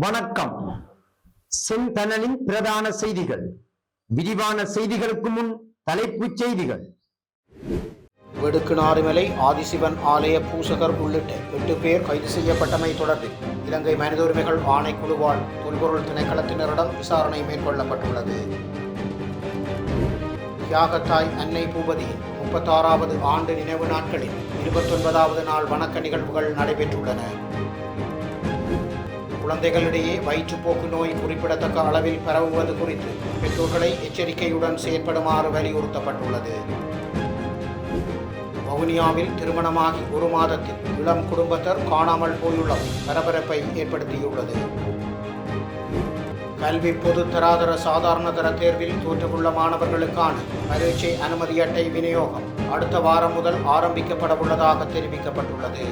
வணக்கம். செந்தனலின் பிரதான செய்திகள். விரிவான செய்திகளுக்கு முன் தலைப்புச் செய்திகள். வெடுக்குநாறுமலை ஆதிசிவன் ஆலய பூசகர் உள்ளிட்ட எட்டு பேர் கைது செய்யப்பட்டமை தொடர்பில் இலங்கை மனித உரிமைகள் ஆணைக்குழுவால் தொல்பொருள் திணைக்களத்தினரிடம் விசாரணை மேற்கொள்ளப்பட்டுள்ளது. தியாகத்தாய் அன்னை பூபதியின் முப்பத்தாறாவது ஆண்டு நினைவு நாட்களில் இருபத்தொன்பதாவது நாள் வணக்க நிகழ்வுகள் நடைபெற்றுள்ளன. குழந்தைகளிடையே வயிற்றுப்போக்கு நோய் குறிப்பிடத்தக்க அளவில் பரவுவது குறித்து பெற்றோர்களை எச்சரிக்கையுடன் செயற்படுமாறு வலியுறுத்தப்பட்டுள்ளது. வவுனியாவில் திருமணமாகி ஒரு மாதத்தில் இளம் குடும்பத்தர் காணாமல் போயுள்ள பரபரப்பை ஏற்படுத்தியுள்ளது. கல்வி பொது தராதர சாதாரண தர தேர்வில் தோற்றுள்ள மாணவர்களுக்கான பரீட்சை அனுமதி அட்டை விநியோகம் அடுத்த வாரம் முதல் ஆரம்பிக்கப்பட உள்ளதாக தெரிவிக்கப்பட்டுள்ளது.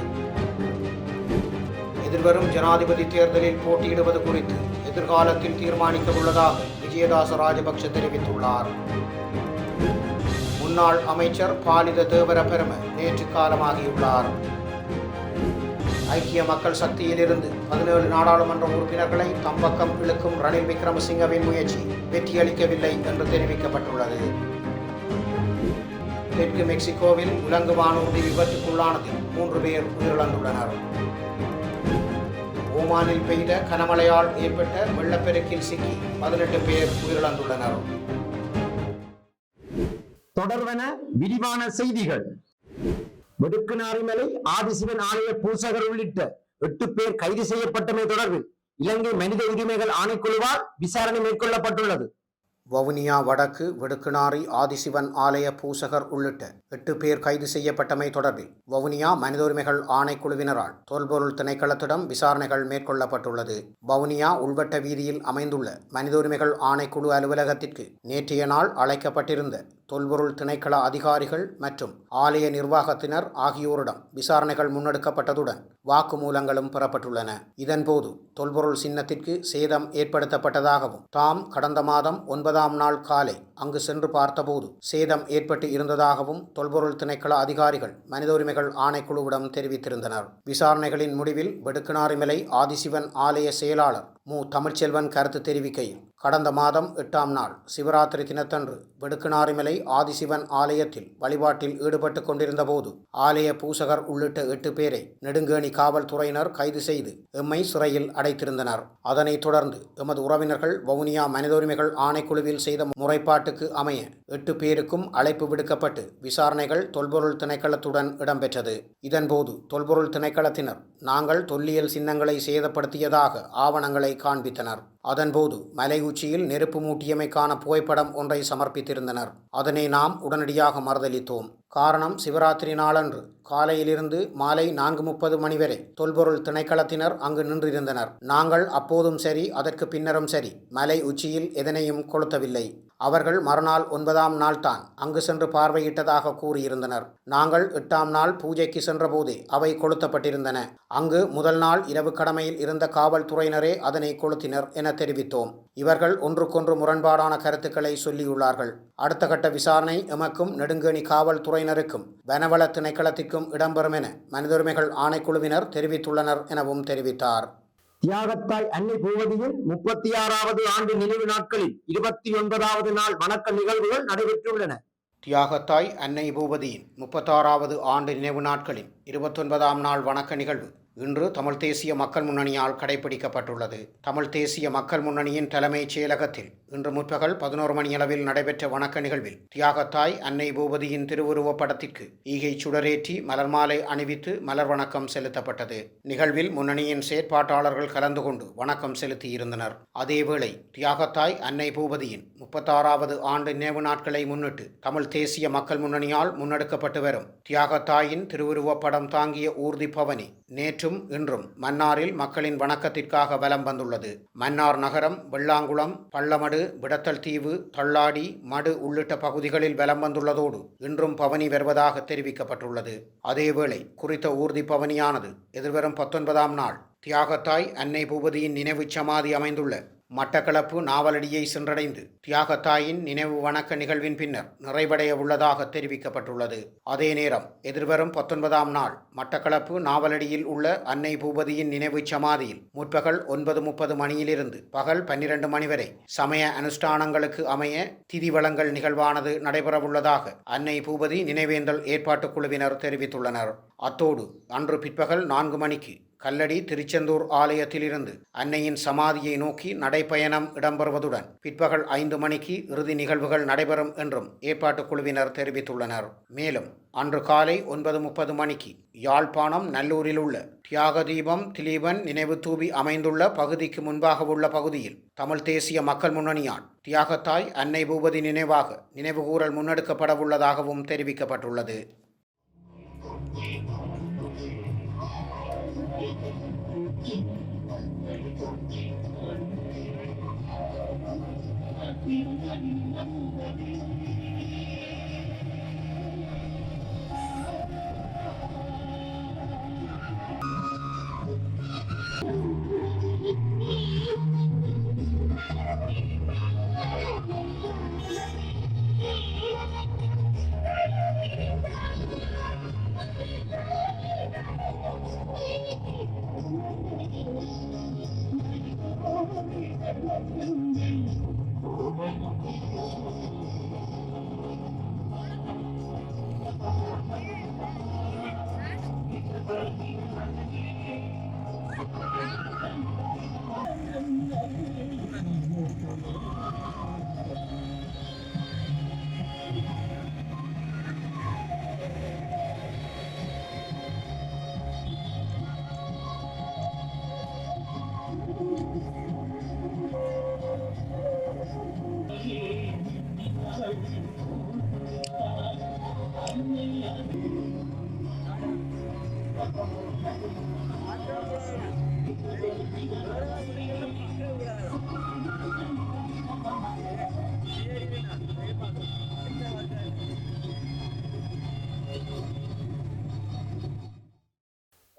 எதிர்வரும் ஜனாதிபதி தேர்தலில் போட்டியிடுவது குறித்து எதிர்காலத்தில் தீர்மானிக்க உள்ளதாக விஜயதாச ராஜபக்ஷ தெரிவித்துள்ளார். முன்னாள் அமைச்சர் பாலித தேவர பெரும நேற்று காலமாகியுள்ளார். ஐக்கிய மக்கள் சக்தியிலிருந்து பதினேழு நாடாளுமன்ற உறுப்பினர்களை தம்பக்கம் இழுக்கும் ரணில் விக்ரமசிங்கவின் முயற்சி வெற்றியளிக்கவில்லை என்று தெரிவிக்கப்பட்டுள்ளது. தெற்கு மெக்சிகோவில் விலங்கு வானூர்தி விபத்துக்குள்ளானதில் மூன்று பேர் உயிரிழந்துள்ளனர். ஓமானில் பெய்த கனமழையால் ஏற்பட்ட வெள்ளப்பெருக்கில் சிக்கி பதினெட்டு பேர் உயிரிழந்துள்ளனர். தொடர்வன விரிவான செய்திகள். வெடுக்குநாரிமலை ஆதிசிவன் ஆலய பூசகர் உள்ளிட்ட எட்டு பேர் கைது செய்யப்பட்டமை தொடர்பில் இலங்கை மனித உரிமைகள் ஆணைக்குழுவால் விசாரணை மேற்கொள்ளப்பட்டுள்ளது. வவுனியா வடக்கு வெடுக்குனாரி ஆதிசிவன் ஆலய பூசகர் உள்ளிட்ட எட்டு பேர் கைது செய்யப்பட்டமை தொடர்பில் வவுனியா மனித உரிமைகள் ஆணைக்குழுவினரால் தொல்பொருள் திணைக்களத்திடம் விசாரணைகள் மேற்கொள்ளப்பட்டுள்ளது. வவுனியா உள்வட்ட வீதியில் அமைந்துள்ள மனித உரிமைகள் ஆணைக்குழு அலுவலகத்திற்கு நேற்றைய நாள் அழைக்கப்பட்டிருந்த தொல்பொருள் திணைக்கள அதிகாரிகள் மற்றும் ஆலய நிர்வாகத்தினர் ஆகியோரிடம் விசாரணைகள் முன்னெடுக்கப்பட்டதுடன் வாக்குமூலங்களும் பெறப்பட்டுள்ளன. இதன்போது தொல்பொருள் சின்னத்திற்கு சேதம் ஏற்படுத்தப்பட்டதாகவும் தாம் கடந்த மாதம் ஒன்பதாம் நாள் காலை அங்கு சென்று பார்த்தபோது சேதம் ஏற்பட்டு இருந்ததாகவும் தொல்பொருள் திணைக்கள அதிகாரிகள் மனித உரிமைகள் ஆணைக்குழுவிடம் தெரிவித்திருந்தனர். விசாரணைகளின் முடிவில் வெடுக்கனாரிமலை ஆதிசிவன் ஆலய செயலாளர் மு. தமிழ்ச்செல்வன் கருத்து தெரிவிக்கையில் கடந்த மாதம் எட்டாம் நாள் சிவராத்திரி தினத்தன்று வெடுக்குநாரிமலை ஆதிசிவன் ஆலயத்தில் வழிபாட்டில் ஈடுபட்டு கொண்டிருந்த போது ஆலய பூசகர் உள்ளிட்ட எட்டு பேரை நெடுங்கேணி காவல்துறையினர் கைது செய்து எம்மை சிறையில் அடைத்திருந்தனர். அதனைத் தொடர்ந்து எமது உறவினர்கள் வவுனியா மனித உரிமைகள் ஆணைக்குழுவில் செய்த முறைப்பாட்டுக்கு அமைய எட்டு பேருக்கும் அழைப்பு விடுக்கப்பட்டு விசாரணைகள் தொல்பொருள் திணைக்களத்துடன் இடம்பெற்றது. இதன்போது தொல்பொருள் திணைக்களத்தினர் நாங்கள் தொல்லியல் சின்னங்களை சேதப்படுத்தியதாக ஆவணங்களை காண்பித்தனர். அதன்போது மலை உச்சியில் நெருப்பு மூட்டியமைக்கான புகைப்படம் ஒன்றை சமர்ப்பித்திருந்தனர். அதனை நாம் உடனடியாக மறுதளித்தோம் காரணம் சிவராத்திரி நாளன்று காலையிலிருந்து மாலை நான்கு முப்பது மணி வரை தொல்பொருள் திணைக்களத்தினர் அங்கு நின்றிருந்தனர். நாங்கள் அப்போதும் சரி அதற்கு பின்னரும் சரி. மலை உச்சியில் எதனையும் கொளுத்தவில்லை. அவர்கள் மறுநாள் ஒன்பதாம் நாள் தான் அங்கு சென்று பார்வையிட்டதாக கூறியிருந்தனர். நாங்கள் எட்டாம் நாள் பூஜைக்கு சென்றபோதே அவை கொளுத்தப்பட்டிருந்தன. அங்கு முதல் நாள் இரவு கடமையில் இருந்த காவல்துறையினரே அதனை கொளுத்தினர் என தெரிவித்தோம். இவர்கள் ஒன்றுக்கொன்று முரண்பாடான கருத்துக்களை சொல்லியுள்ளார்கள். அடுத்த கட்ட விசாரணை எமக்கும் நெடுங்கணி காவல்துறையினருக்கும் வனவள திணைக்களத்திற்கும் இடம்பெறும் என மனித உரிமைகள் ஆணைக்குழுவினர் தெரிவித்துள்ளனர் எனவும் தெரிவித்தார். தியாகத்தாய் அன்னை பூவதியின் முப்பத்தி ஆறாவது ஆண்டு நினைவு நாட்களில் இருபத்தி ஒன்பதாவது நாள் வணக்க நிகழ்வுகள் நடைபெற்றுள்ளன. தியாகத்தாய் அன்னை பூபதியின் முப்பத்தாறாவது ஆண்டு நினைவு நாட்களின் இருபத்தொன்பதாம் நாள் வணக்க நிகழ்வு. இன்று தமிழ் தேசிய மக்கள் முன்னணியால் கடைபிடிக்கப்பட்டுள்ளது. தமிழ் தேசிய மக்கள் முன்னணியின் தலைமைச் செயலகத்தில் இன்று முற்பகல் பதினோரு மணியளவில் நடைபெற்ற வணக்க நிகழ்வில் தியாகத்தாய் அன்னை பூபதியின் திருவுருவப் படத்திற்கு ஈகை சுடரேற்றி மலர் மாலை அணிவித்து மலர் வணக்கம் செலுத்தப்பட்டது. நிகழ்வில் முன்னணியின் செயற்பாட்டாளர்கள் கலந்து கொண்டு வணக்கம் செலுத்தியிருந்தனர் அதேவேளை தியாகத்தாய் அன்னை பூபதியின் முப்பத்தாறாவது ஆண்டு நினைவு நாட்களை முன்னிட்டு தமிழ் தேசிய மக்கள் முன்னணியால் முன்னெடுக்கப்பட்டு வரும் தியாகத்தாயின் திருவுருவப் படம் தாங்கிய ஊர்தி பவனி நேற்றும் இன்றும் மன்னாரில் மக்களின் வணக்கத்திற்காக வலம் வந்துள்ளது. மன்னார் நகரம் வெள்ளாங்குளம் பள்ளமடு விடத்தல் தீவு தள்ளாடி மடு உள்ளிட்ட பகுதிகளில் வலம் வந்துள்ளதோடு இன்றும் பவனி வருவதாக தெரிவிக்கப்பட்டுள்ளது. அதேவேளை குறித்த ஊர்தி பவனியானது எதிர்வரும் பத்தொன்பதாம் நாள் தியாகத்தாய் அன்னை பூபதியின் நினைவுச் சமாதி அமைந்துள்ள மட்டக்களப்பு நாவலடியை சென்றடைந்து தியாகத்தாயின் நினைவு வணக்க நிகழ்வின் பின்னர் நிறைவடைய உள்ளதாக தெரிவிக்கப்பட்டுள்ளது. அதே நேரம் எதிர்வரும் பத்தொன்பதாம் நாள் மட்டக்களப்பு நாவலடியில் உள்ள அன்னை பூபதியின் நினைவு சமாதியில் முற்பகல் ஒன்பது முப்பது மணியிலிருந்து பகல் பன்னிரண்டு மணி வரை சமய அனுஷ்டானங்களுக்கு அமைய திதி வழங்கல் நிகழ்வானது நடைபெறவுள்ளதாக அன்னை பூபதி நினைவேந்தல் ஏற்பாட்டுக் குழுவினர் தெரிவித்துள்ளனர். அத்தோடு அன்று பிற்பகல் நான்கு மணிக்கு கல்லடி திருச்செந்தூர் ஆலயத்திலிருந்து அன்னையின் சமாதியை நோக்கி நடைப்பயணம் இடம்பெறுவதுடன் பிற்பகல் ஐந்து மணிக்கு இறுதி நிகழ்வுகள் நடைபெறும் என்றும் ஏற்பாட்டுக் குழுவினர் தெரிவித்துள்ளனர். மேலும் அன்று காலை ஒன்பது முப்பது மணிக்கு யாழ்ப்பாணம் நல்லூரில் உள்ள தியாகதீபம் திலீபன் நினைவு தூபி அமைந்துள்ள பகுதிக்கு முன்பாக உள்ள பகுதியில் தமிழ் தேசிய மக்கள் முன்னணியால் தியாகத்தாய் அன்னை பூபதி நினைவாக நினைவுகூரல் முன்னெடுக்கப்பட உள்ளதாகவும் தெரிவிக்கப்பட்டுள்ளது. Thank you.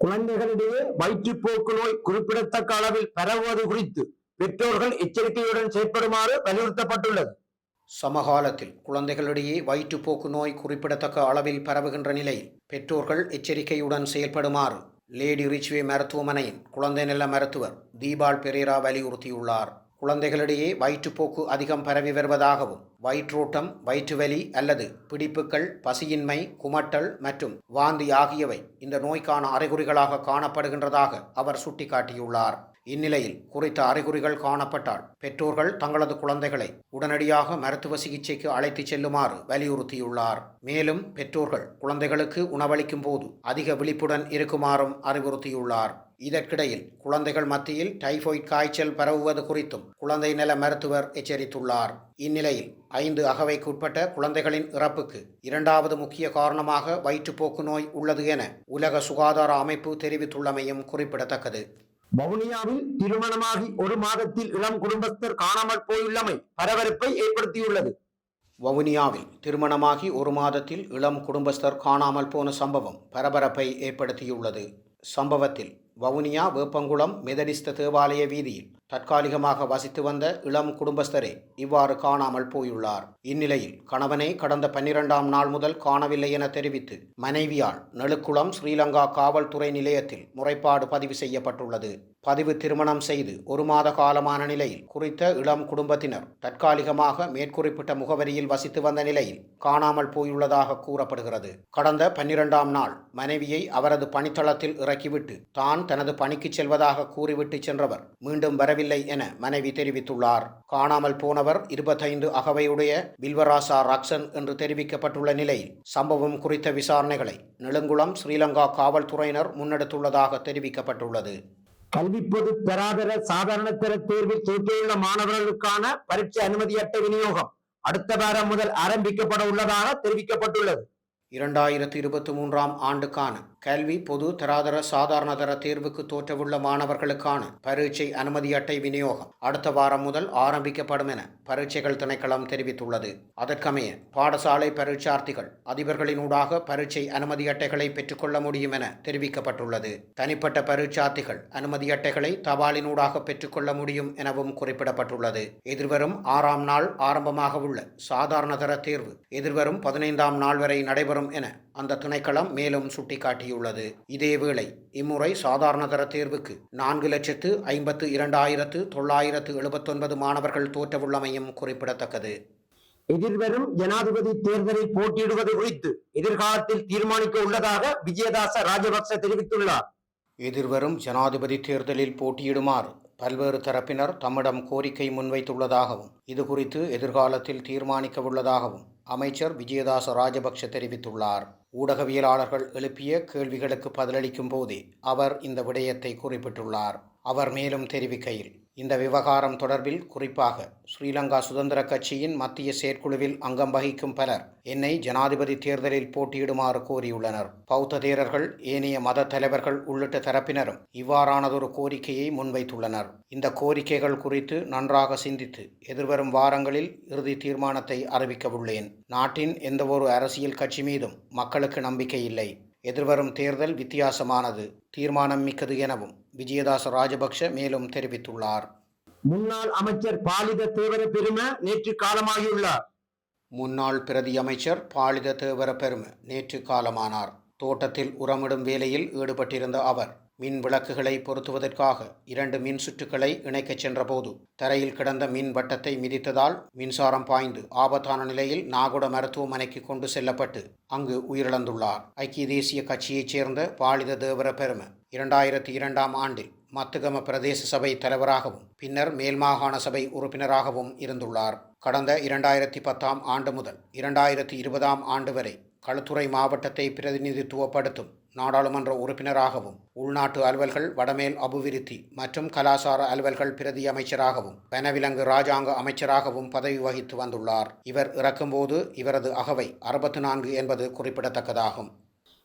குழந்தைகளிடையே வயிற்றுப்போக்கு நோய் குறிப்பிடத்தக்க அளவில் பரவுவது குறித்து பெற்றோர்கள் எச்சரிக்கையுடன் செயற்படுமாறு வலியுறுத்தப்பட்டுள்ளது. சமகாலத்தில் குழந்தைகளிடையே வயிற்றுப்போக்கு நோய் குறிப்பிடத்தக்க அளவில் பரவுகின்ற நிலையில் பெற்றோர்கள் எச்சரிக்கையுடன் செயல்படுமாறு லேடி ரிச்வே மருத்துவமனையின் குழந்தை நல மருத்துவர் தீபால் பெரேரா வலியுறுத்தியுள்ளார். குழந்தைகளிடையே வயிற்றுப்போக்கு அதிகம் பரவி வருவதாகவும் வயிற்றோட்டம் வயிற்றுவலி அல்லது பிடிப்புகள் பசியின்மை குமட்டல் மற்றும் வாந்தி ஆகியவை இந்த நோய்க்கான அறிகுறிகளாக காணப்படுகின்றதாக அவர் சுட்டிக்காட்டியுள்ளார். இந்நிலையில் குறித்த அறிகுறிகள் காணப்பட்டால் பெற்றோர்கள் தங்களது குழந்தைகளை உடனடியாக மருத்துவ சிகிச்சைக்கு அழைத்துச் செல்லுமாறு வலியுறுத்தியுள்ளார். மேலும் பெற்றோர்கள் குழந்தைகளுக்கு உணவளிக்கும் போது அதிக விழிப்புடன் இருக்குமாறும் அறிவுறுத்தியுள்ளார். இதற்கிடையில் குழந்தைகள் மத்தியில் டைபாய்ட் காய்ச்சல் பரவுவது குறித்தும் குழந்தை நல மருத்துவர் எச்சரித்துள்ளார். இந்நிலையில் ஐந்து அகவைக்குட்பட்ட குழந்தைகளின் இறப்புக்கு இரண்டாவது முக்கிய காரணமாக வயிற்றுப்போக்கு நோய் உள்ளது என உலக சுகாதார அமைப்பு தெரிவித்துள்ளமையும் குறிப்பிடத்தக்கது. வவுனியாவில் திருமணமாகி ஒரு மாதத்தில் இளம் குடும்பஸ்தர் காணாமல் போயுள்ளமை பரபரப்பை ஏற்படுத்தியுள்ளது. வவுனியாவில் திருமணமாகி ஒரு மாதத்தில் இளம் குடும்பஸ்தர் காணாமல் போன சம்பவம் பரபரப்பை ஏற்படுத்தியுள்ளது. சம்பவத்தில் வவுனியா வேப்பங்குளம் மெதடிஸ்த தேவாலய வீதியில். தற்காலிகமாக வசித்து வந்த இளம் குடும்பஸ்தரே இவ்வாறு காணாமல் போயுள்ளார். இந்நிலையில் கணவனை கடந்த பன்னிரெண்டாம் நாள் முதல் காணவில்லை என தெரிவித்து மனைவியால் நெழுக்குளம் ஸ்ரீலங்கா காவல்துறை நிலையத்தில் முறைப்பாடு பதிவு செய்யப்பட்டுள்ளது. பதிவு திருமணம் செய்து ஒரு மாத காலமான நிலையில் குறித்த இளம் குடும்பத்தினர் தற்காலிகமாக மேற்குறிப்பிட்ட முகவரியில் வசித்து வந்த நிலையில் காணாமல் போயுள்ளதாக கூறப்படுகிறது. கடந்த பன்னிரெண்டாம் நாள் மனைவியை அவரது பணித்தளத்தில் இறக்கிவிட்டு தான் தனது பணிக்கு செல்வதாக கூறிவிட்டு சென்றவர் மீண்டும் வரவில்லை என மனைவி தெரிவித்துள்ளார். காணாமல் போனவர் இருபத்தைந்து அகவையுடைய பில்வராசா ரக்சன் என்று தெரிவிக்கப்பட்டுள்ள நிலையில் சம்பவம் குறித்த விசாரணைகளை நெடுங்குளம் ஸ்ரீலங்கா காவல்துறையினர் முன்னெடுத்துள்ளதாக தெரிவிக்கப்பட்டுள்ளது. கல்வி பொது பெறாதர சாதாரண தர தேர்வில் தோற்றியுள்ள மாணவர்களுக்கான பரீட்சை அனுமதி அட்டை விநியோகம் அடுத்த வாரம் முதல் ஆரம்பிக்கப்பட உள்ளதாக தெரிவிக்கப்பட்டுள்ளது. இரண்டாயிரத்தி இருபத்தி மூன்றாம் ஆண்டுக்கான கல்வி பொது தராதர சாதாரணதர தேர்வுக்கு தோற்றவுள்ள மாணவர்களுக்கான பரீட்சை அனுமதி அட்டை விநியோகம் அடுத்த வாரம் முதல் ஆரம்பிக்கப்படும் என பரீட்சைகள் திணைக்களம் தெரிவித்துள்ளது. அதற்கமைய பாடசாலை பரீட்சார்த்திகள் அதிபர்களினூடாக பரீட்சை அனுமதி அட்டைகளை பெற்றுக்கொள்ள முடியும் என தெரிவிக்கப்பட்டுள்ளது. தனிப்பட்ட பரீட்சார்த்திகள் அனுமதி அட்டைகளை தபாலினூடாக பெற்றுக்கொள்ள முடியும் எனவும் குறிப்பிடப்பட்டுள்ளது. எதிர்வரும் ஆறாம் நாள் ஆரம்பமாக உள்ள சாதாரணதர தேர்வு எதிர்வரும் பதினைந்தாம் நாள் வரை நடைபெறும் என அந்த திணைக்களம் மேலும் சுட்டிக்காட்டியுள்ளது. இதேவேளை இம்முறை சாதாரணதர தேர்வுக்கு நான்கு லட்சத்து ஐம்பத்து இரண்டாயிரத்து தொள்ளாயிரத்து எழுபத்தொன்பது மாணவர்கள் தோற்றவுள்ளமையும் குறிப்பிடத்தக்கது. எதிர்வரும் ஜனாதிபதி தேர்தலில் போட்டியிடுவது குறித்து எதிர்காலத்தில் தீர்மானிக்க உள்ளதாக விஜயதாச ராஜபக்ச தெரிவித்துள்ளார். எதிர்வரும் ஜனாதிபதி தேர்தலில் போட்டியிடுமாறு பல்வேறு தரப்பினர் தம்மிடம் கோரிக்கை முன்வைத்துள்ளதாகவும் இது குறித்து எதிர்காலத்தில் தீர்மானிக்க உள்ளதாகவும் அமைச்சர் விஜயதாச ராஜபக்ஷ தெரிவித்துள்ளார். ஊடகவியலாளர்கள் எழுப்பிய கேள்விகளுக்கு பதிலளிக்கும் போதே அவர் இந்த விடயத்தை குறிப்பிட்டுள்ளார். அவர் மேலும் தெரிவிக்கையில் இந்த விவகாரம் தொடர்பில் குறிப்பாக ஸ்ரீலங்கா சுதந்திர கட்சியின் மத்திய செயற்குழுவில் அங்கம் வகிக்கும் பலர் என்னை ஜனாதிபதி தேர்தலில் போட்டியிடுமாறு கோரியுள்ளனர். பௌத்த தேரர்கள் ஏனைய மத தலைவர்கள் உள்ளிட்ட தரப்பினரும் இவ்வாறானதொரு கோரிக்கையை முன்வைத்துள்ளனர். இந்த கோரிக்கைகள் குறித்து நன்றாக சிந்தித்து எதிர்வரும் வாரங்களில் இறுதி தீர்மானத்தை அறிவிக்கவுள்ளேன். நாட்டின் எந்தவொரு அரசியல் கட்சி மீதும் மக்களுக்கு நம்பிக்கை இல்லை. எதிர்வரும் தேர்தல் வித்தியாசமானது தீர்மானம் மிக்கது எனவும் விஜயதாச ராஜபக்ஷ மேலும் தெரிவித்துள்ளார். முன்னாள் அமைச்சர் பாலித தேவர பெரும நேற்று காலமாகியுள்ளார். முன்னாள் பிரதி அமைச்சர் பாலித தேவர பெரும நேற்று காலமானார். தோட்டத்தில் உரமிடும் வேலையில் ஈடுபட்டிருந்த அவர் மின் விளக்குகளை பொருத்துவதற்காக இரண்டு மின் சுற்றுகளை இணைக்கச் சென்றபோது தரையில் கிடந்த மின் வட்டத்தை மிதித்ததால் மின்சாரம் பாய்ந்து ஆபத்தான நிலையில் நாகுட மருத்துவமனைக்கு கொண்டு செல்லப்பட்டு அங்கு உயிரிழந்துள்ளார். ஐக்கிய தேசிய கட்சியைச் சேர்ந்த பாலித தேவர பெரும இரண்டாயிரத்தி இரண்டாம் ஆண்டில் மத்துகம பிரதேச சபை தலைவராகவும் பின்னர் மேல்மாகாண சபை உறுப்பினராகவும் இருந்துள்ளார். கடந்த இரண்டாயிரத்தி பத்தாம் ஆண்டு முதல் இரண்டாயிரத்தி இருபதாம் ஆண்டு வரை களுத்துறை மாவட்டத்தை பிரதிநிதித்துவப்படுத்தும் நாடாளுமன்ற உறுப்பினராகவும் உள்நாட்டு அலுவல்கள் வடமேல் அபிவிருத்தி மற்றும் கலாசார அலுவல்கள் பிரதி அமைச்சராகவும் வனவிலங்கு ராஜாங்க அமைச்சராகவும் பதவி வகித்து வந்துள்ளார். இவர் இறக்கும்போது இவரது அகவை அறுபத்து நான்கு என்பது குறிப்பிடத்தக்கதாகும்.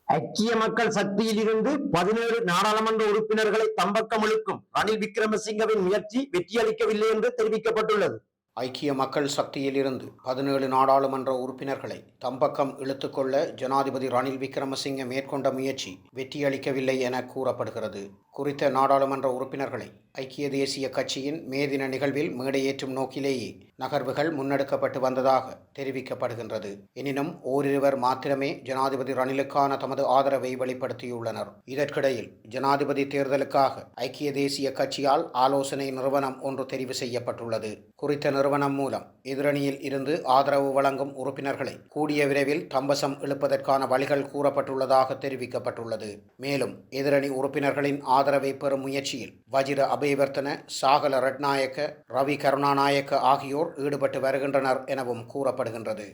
ஐக்கிய மக்கள் சக்தியில் இருந்து பதினேழு நாடாளுமன்ற உறுப்பினர்களை தம்பக்கம் இழுக்கும் ரணில் விக்ரமசிங்கவின் முயற்சி வெற்றியளிக்கவில்லை என்று தெரிவிக்கப்பட்டுள்ளது. ஐக்கிய மக்கள் சக்தியிலிருந்து பதினேழு நாடாளுமன்ற உறுப்பினர்களை தம்பக்கம் இழுத்துக்கொள்ள ஜனாதிபதி ரணில் விக்ரமசிங்க மேற்கொண்ட முயற்சி வெற்றியளிக்கவில்லை என கூறப்படுகிறது. குறித்த நாடாளுமன்ற உறுப்பினர்களை ஐக்கிய தேசிய கட்சியின் மே தின நிகழ்வில் மேடையேற்றும் நோக்கிலேயே நகர்வுகள் முன்னெடுக்கப்பட்டு வந்ததாக தெரிவிக்கப்படுகின்றது. எனினும் ஓரிருவர் மாத்திரமே ஜனாதிபதி ரணிலுக்கான தமது ஆதரவை வெளிப்படுத்தியுள்ளனர். இதற்கிடையில் ஜனாதிபதி தேர்தலுக்காக ஐக்கிய தேசிய கட்சியால் ஆலோசனை நிறுவனம் ஒன்று தெரிவு செய்யப்பட்டுள்ளது. குறித்த நிறுவனம் மூலம் எதிரணியில் இருந்து ஆதரவு வழங்கும் உறுப்பினர்களை கூடிய விரைவில் தம்பசம் இழுப்பதற்கான வழிகள் கூறப்பட்டுள்ளதாக தெரிவிக்கப்பட்டுள்ளது. மேலும் எதிரணி உறுப்பினர்களின் பெறும் முயற்சியில் வஜிர அபயவர்த்தன சாகல ரட்நாயக்க ரவி கருணாநாயக்க ஆகியோர் ஈடுபட்டு வருகின்றனர் எனவும் கூறப்படுகின்றது.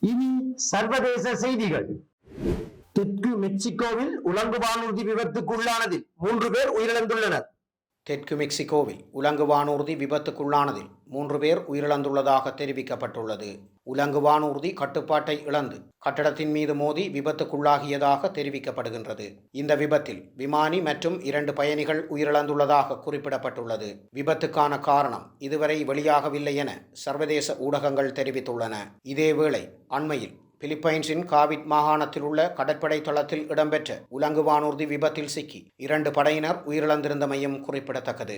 இனி சர்வதேச செய்திகள். தெற்கு மெக்சிகோவில் உலங்கு வானூர்தி விபத்துக்குள்ளானதில் மூன்று பேர் உயிரிழந்துள்ளனர். தெற்கு மெக்சிகோவில் உலங்கு வானூர்தி விபத்துக்குள்ளானதில் மூன்று பேர் உயிரிழந்துள்ளதாக தெரிவிக்கப்பட்டுள்ளது. உலங்கு வானூர்தி கட்டுப்பாட்டை இழந்து கட்டடத்தின் மீது மோதி விபத்துக்குள்ளாகியதாக தெரிவிக்கப்படுகின்றது. இந்த விபத்தில் விமானி மற்றும் இரண்டு பயணிகள் உயிரிழந்துள்ளதாக குறிப்பிடப்பட்டுள்ளது. விபத்துக்கான காரணம் இதுவரை வெளியாகவில்லை என சர்வதேச ஊடகங்கள் தெரிவித்துள்ளன. இதேவேளை அண்மையில் பிலிப்பைன்ஸின் காவிட் மாகாணத்தில் உள்ள கடற்படை தளத்தில் இடம்பெற்ற உலங்கு வானூர்தி விபத்தில் சிக்கி இரண்டு படையினர் உயிரிழந்திருந்தமையும் குறிப்பிடத்தக்கது.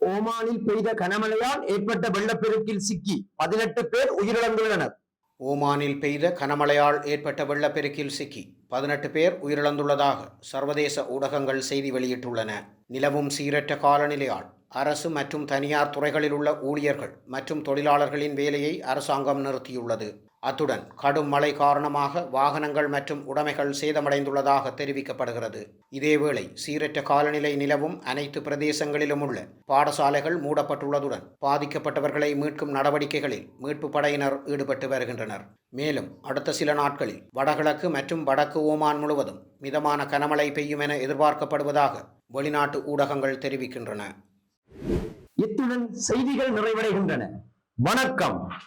ஓமானில் பெய்த கனமழையால் ஏற்பட்ட வெள்ளப்பெருக்கில் சிக்கி பதினெட்டு பேர் உயிரிழந்துள்ளனர். ஓமானில் பெய்த கனமழையால் ஏற்பட்ட வெள்ளப்பெருக்கில் சிக்கி பதினெட்டு பேர் உயிரிழந்துள்ளதாக சர்வதேச ஊடகங்கள் செய்தி வெளியிட்டுள்ளன. நிலவும் சீரற்ற காலநிலையால் அரசு மற்றும் தனியார் துறைகளில் உள்ள ஊழியர்கள் மற்றும் தொழிலாளர்களின் வேலையை அரசாங்கம் நிறுத்தியுள்ளது. அத்துடன் கடும் மழை காரணமாக வாகனங்கள் மற்றும் உடைமைகள் சேதமடைந்துள்ளதாக தெரிவிக்கப்படுகிறது. இதேவேளை சீரற்ற காலநிலை நிலவும் அனைத்து பிரதேசங்களிலும் உள்ள பாடசாலைகள் மூடப்பட்டுள்ளதுடன் பாதிக்கப்பட்டவர்களை மீட்கும் நடவடிக்கைகளில் மீட்பு படையினர் ஈடுபட்டு வருகின்றனர். மேலும் அடுத்த சில நாட்களில் வடகிழக்கு மற்றும் வடக்கு ஓமான் முழுவதும் மிதமான கனமழை பெய்யும் என எதிர்பார்க்கப்படுவதாக வெளிநாட்டு ஊடகங்கள் தெரிவிக்கின்றன. இத்துடன் செய்திகள் நிறைவடைகின்றன. வணக்கம்.